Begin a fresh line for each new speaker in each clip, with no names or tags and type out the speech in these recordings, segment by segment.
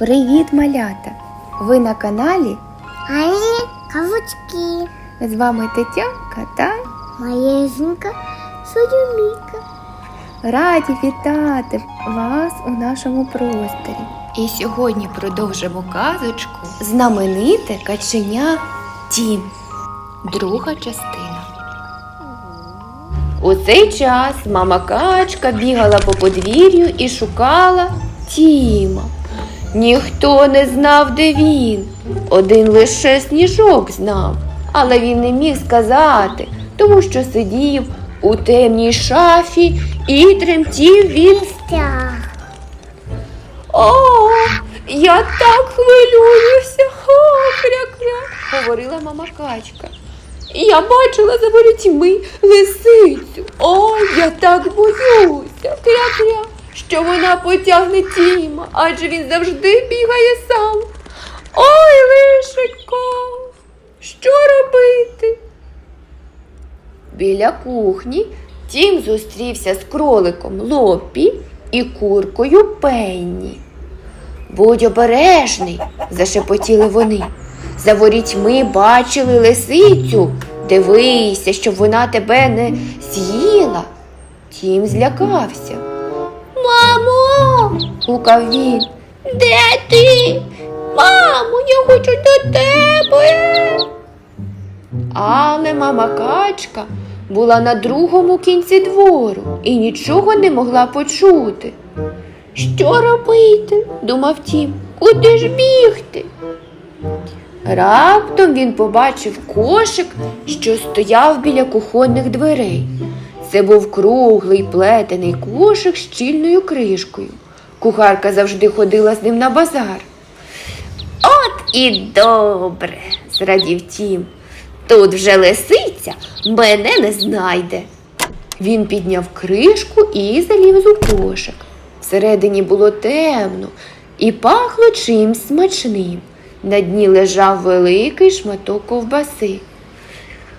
Привіт, малята! Ви на каналі.
Ані кавучки.
З вами Тетянка та
Моя жінка Соломіка.
раді вітати вас у нашому просторі. І сьогодні продовжимо казочку Знамените каченя Тім. Друга частина. У цей час мама качка бігала по подвір'ю і шукала Тіма. Ніхто не знав, де він. Один лише сніжок знав, але він не міг сказати, тому що сидів у темній шафі і тремтів від
Тяг.
О, я так хвилююся, кря-кря, говорила мама качка. Я бачила за ворітьми лисицю. О, я так боюся, кря-кря, що вона потягне Тіма, адже він завжди бігає сам. Ой, лишенько, що робити? Біля кухні Тім зустрівся з кроликом Лопі і куркою Пенні. Будь обережний, зашепотіли вони. За ворітьми бачили лисицю. Дивися, щоб вона тебе не з'їла. Тім злякався. Мамо, гукав він. Де ти? Мамо, я хочу до тебе. Але мама качка була на другому кінці двору і нічого не могла почути. Що робити? думав Тім. Куди ж бігти? Раптом він побачив кошик, що стояв біля кухонних дверей. Це був круглий плетений кошик з щільною кришкою. Кухарка завжди ходила з ним на базар. От і добре, зрадів Тім. Тут вже лисиця мене не знайде. Він підняв кришку і заліз у кошик. Всередині було темно і пахло чимсь смачним. На дні лежав великий шматок ковбаси.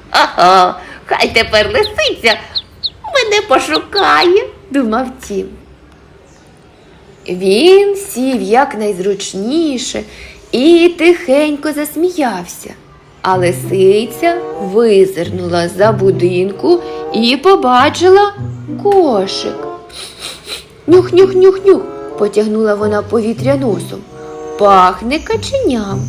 Ага, хай тепер лисиця мене пошукає, думав Тім. Він сів якнайзручніше і тихенько засміявся. А лисиця визирнула за будинку і побачила кошик. Нюх-нюх-нюх-нюх, потягнула вона повітря носом. Пахне каченям.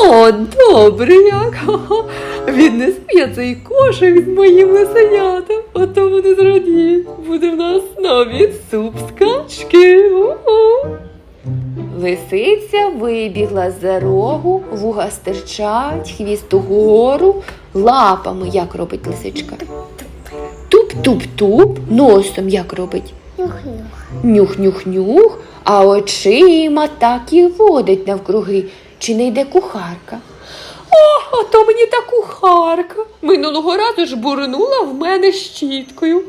О, добре як. Ха-ха. Віднесу я цей кошик з моїм лисенятом, ото вони зрадіють. Буде в нас новий суп з качки. У-у. Лисиця вибігла з рогу, вуга стирчать, хвіст угору, лапами, як робить лисичка. Туп-туп-туп, носом як робить.
Нюх-нюх.
Нюх-нюх-нюх, а очима так і водить навкруги, чи не йде кухарка. О, а то мені та кухарка. Минулого разу ж бурнула в мене щіткою.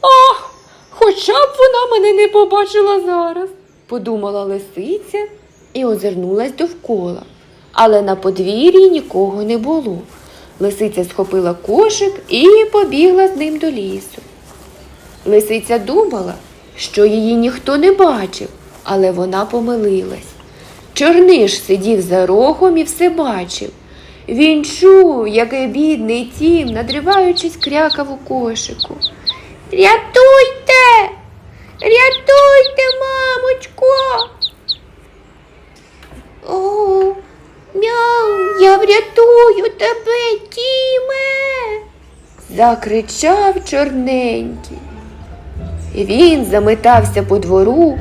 Ах, хоча б вона мене не побачила зараз, подумала лисиця і озирнулась довкола. Але на подвір'ї нікого не було. Лисиця схопила кошик і побігла з ним до лісу. Лисиця думала, що її ніхто не бачив, але вона помилилась. Чорниш сидів за рогом і все бачив. Він чув, який бідний тім, надриваючись, крякав у кошику. Рятуйте! Рятуйте, мамочко. О, мяу, я врятую тебе, Тіме. Закричав чорненький. Він заметався по двору,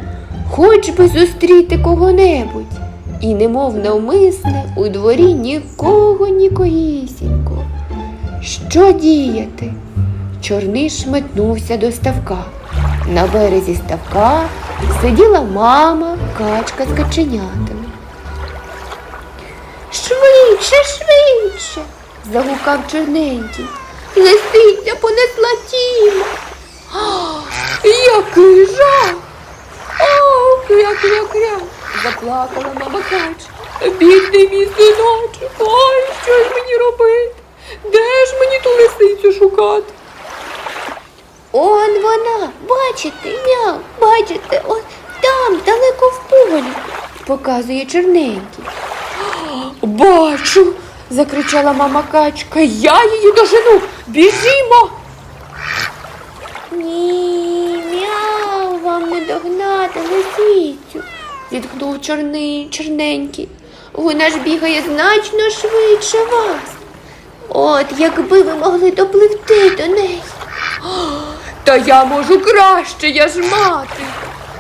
хоч би зустріти кого-небудь, і, немов навмисне, у дворі нікого нікоїсінько. Що діяти? Чорниш метнувся до ставка. На березі ставка сиділа мама, качка з каченятами. Швидше, швидше, загукав чорненький. Лисиця понесла тіло. Який жах! О, кря-кря-кря! Заплакала мама качка. Бідний мій синочок, ой, що ж мені робити? Де ж мені ту лисицю шукати? Он вона, бачите, я, бачите, ось там, далеко в полі. показує чорненький. Бачу, закричала мама качка. Я її дожену. Біжімо. Ні, мяу, вам не догнати лисицю, зітхнув чорний, чорненький. Вона ж бігає значно швидше вас. От якби ви могли допливти до неї. Та я можу краще, я ж мати,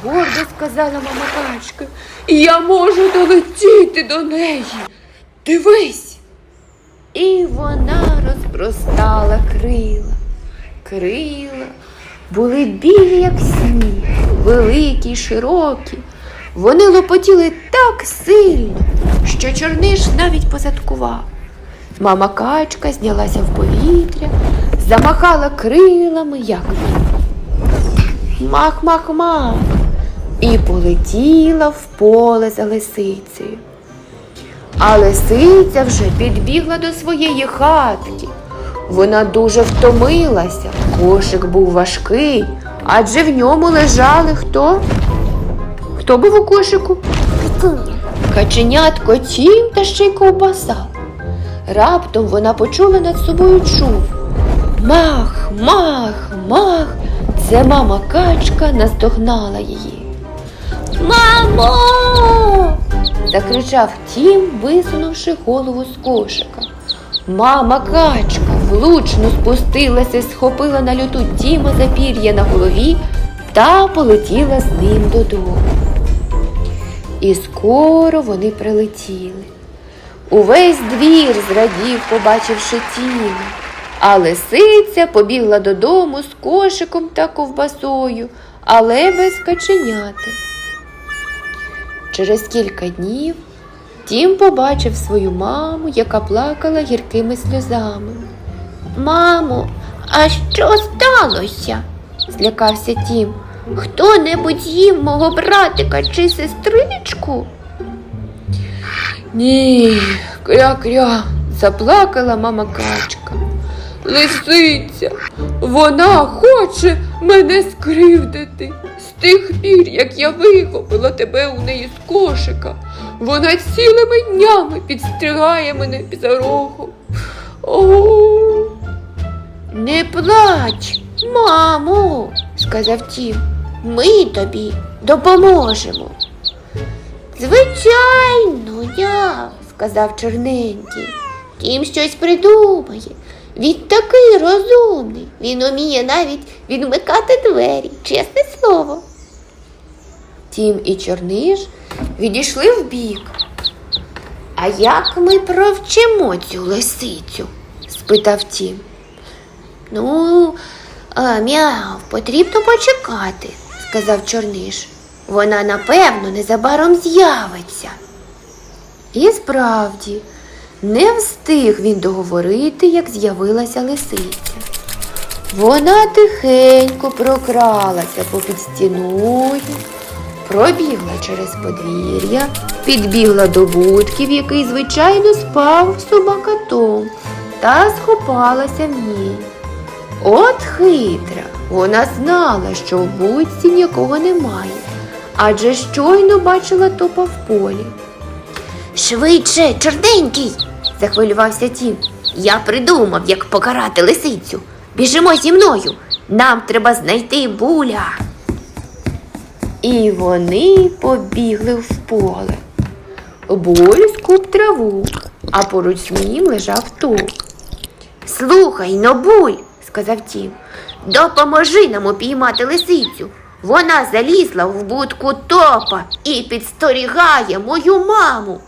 гордо сказала мама качка. Я можу долетіти до неї. Дивись. І вона розпростала крила. Крила були білі, як сніг, великі, широкі. Вони лопотіли так сильно, що чорниш навіть позадкував. Мама качка знялася в повітря, замахала крилами, як він. Мах-мах-мах. І полетіла в поле за лисицею. А лисиця вже підбігла до своєї хатки. Вона дуже втомилася. Кошик був важкий, адже в ньому лежали хто? Хто був у кошику? Каченятко тім та ще й ковбаса. Раптом вона почула над собою чуб. Мах, мах, мах. Це мама качка наздогнала її. Мамо! закричав тім, висунувши голову з кошика. Мама качка влучно спустилася, схопила на люту Тіма за пір'я на голові та полетіла з ним додому. І скоро вони прилетіли. Увесь двір зрадів, побачивши Тіма, а лисиця побігла додому з кошиком та ковбасою, але без каченяти. Через кілька днів Тім побачив свою маму, яка плакала гіркими сльозами. Мамо, а що сталося? злякався Тім. Хто-небудь їв мого братика чи сестричку? Ні, кря-кря, заплакала мама качка. Лисиця, вона хоче мене скривдити. З тих пір, як я вихопила тебе у неї з кошика, вона цілими днями підстригає мене під рогом. О, не плач, мамо, сказав Тім. Ми тобі допоможемо. Звичайно, я, сказав чорненький. Тім щось придумає. Він такий розумний. Він уміє навіть відмикати двері, чесне слово. Тім і Чорниш відійшли вбік. А як ми провчимо цю лисицю? спитав Тім. Ну, а, мяв, потрібно почекати, сказав Чорниш. Вона, напевно, незабаром з'явиться. І справді, не встиг він договорити, як з'явилася лисиця. Вона тихенько прокралася попід стіною, пробігла через подвір'я, підбігла до будки, в який, звичайно, спав собака Том, та схопалася в ній. От хитра, вона знала, що в будці нікого немає, адже щойно бачила топа в полі. Швидше, чорненький, захвилювався Тім. Я придумав, як покарати лисицю. Біжимо зі мною. Нам треба знайти буля. І вони побігли в поле. Буль скуп траву, а поруч з ним лежав тук. Слухай, Нобуль, сказав Тім, допоможи нам упіймати лисицю. Вона залізла в будку топа і підстерігає мою маму.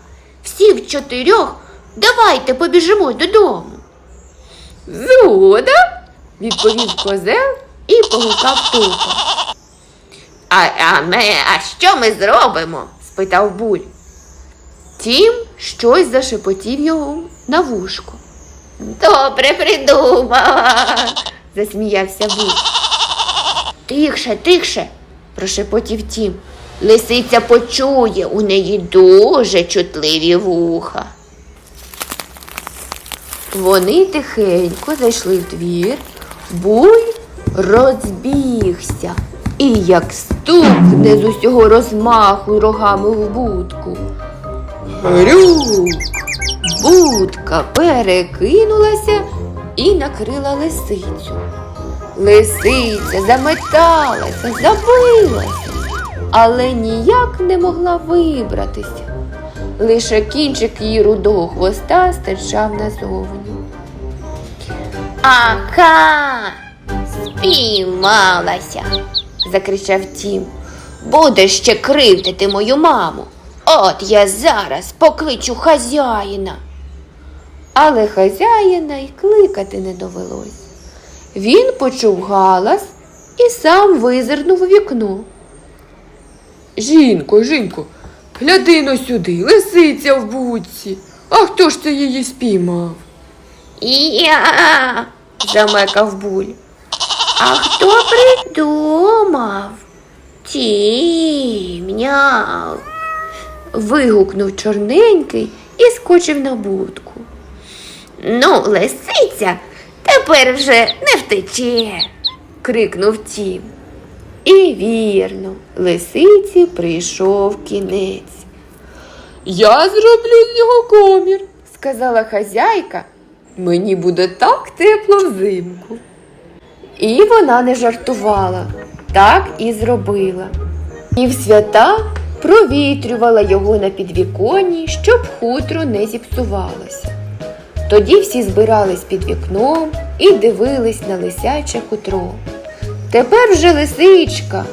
Всіх чотирьох давайте побіжимо додому. Згода, відповів козел і погукав тупа. А, а, ми, а що ми зробимо? спитав буль. Тім щось зашепотів його на вушко. Добре придумала, засміявся буль. Тихше, тихше, прошепотів Тім. Лисиця почує, у неї дуже чутливі вуха. Вони тихенько зайшли в двір, буй розбігся, і як стукне з усього розмаху рогами в будку. Грюк! Будка перекинулася і накрила лисицю. Лисиця заметалася, забилася, але ніяк не могла вибратися. Лише кінчик її рудого хвоста стирчав назовні. Ага, спіймалася, закричав Тім. Будеш ще кривдити мою маму. От я зараз покличу хазяїна. Але хазяїна й кликати не довелось. Він почув галас і сам визирнув у вікно. Жінко, жінко, гляди но сюди, лисиця в будці. А хто ж це її спіймав? Я, замекав буль. А хто придумав? Тімняв. Вигукнув чорненький і скочив на будку. Ну, лисиця тепер вже не втече, крикнув Тім. І вірно, лисиці прийшов кінець. Я зроблю з нього комір, сказала хазяйка. Мені буде так тепло взимку. І вона не жартувала, так і зробила. І в свята провітрювала його на підвіконні, щоб хутро не зіпсувалося. Тоді всі збирались під вікном і дивились на лисяче хутро. Тепер вже лисичка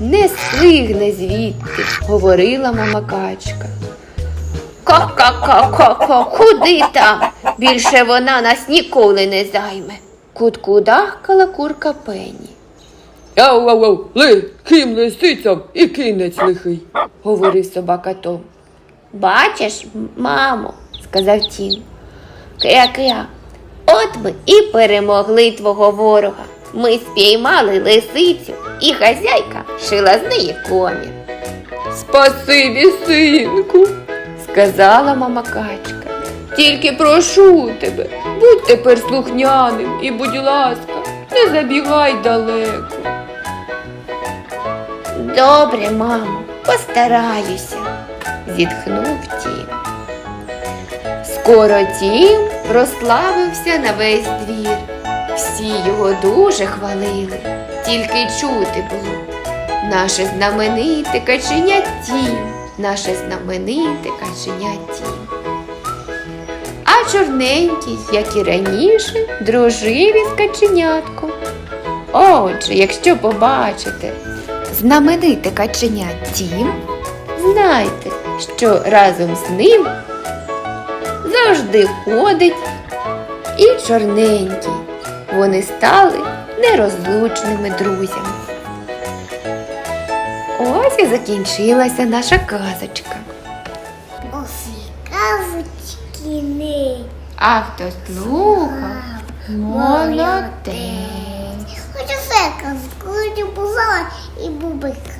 не слигне звідти, говорила мама качка. Ка-ка-ка-ка-ка, куди там? Більше вона нас ніколи не займе. Кутку дахкала курка Пенні.
Ау, ау, ау, ли, ким лисицям і кінець лихий.
говорив собака Том. Бачиш, мамо, сказав Тім. Кря-кря, от ми і перемогли твого ворога. Ми спіймали лисицю, і хазяйка шила з неї комір.
Спасибі, синку.
сказала мама качка. Тільки прошу тебе, будь тепер слухняним і, будь ласка, не забігай далеко. Добре, мамо, постараюся, зітхнув Тім. Скоро Тім прославився на весь двір. Всі його дуже хвалили, тільки чути було. Наше знамените каченя Тім, наше знамените каченя Тім. А чорненький, як і раніше, дружив із каченятком. Отже, якщо побачите знамените каченя Тім, знайте, що разом з ним завжди ходить і чорненький. Вони стали нерозлучними друзями. Ось і закінчилася наша казочка.
Усі казочки не.
А хто слухав, молодець.
Хочу все казку, була і бубик.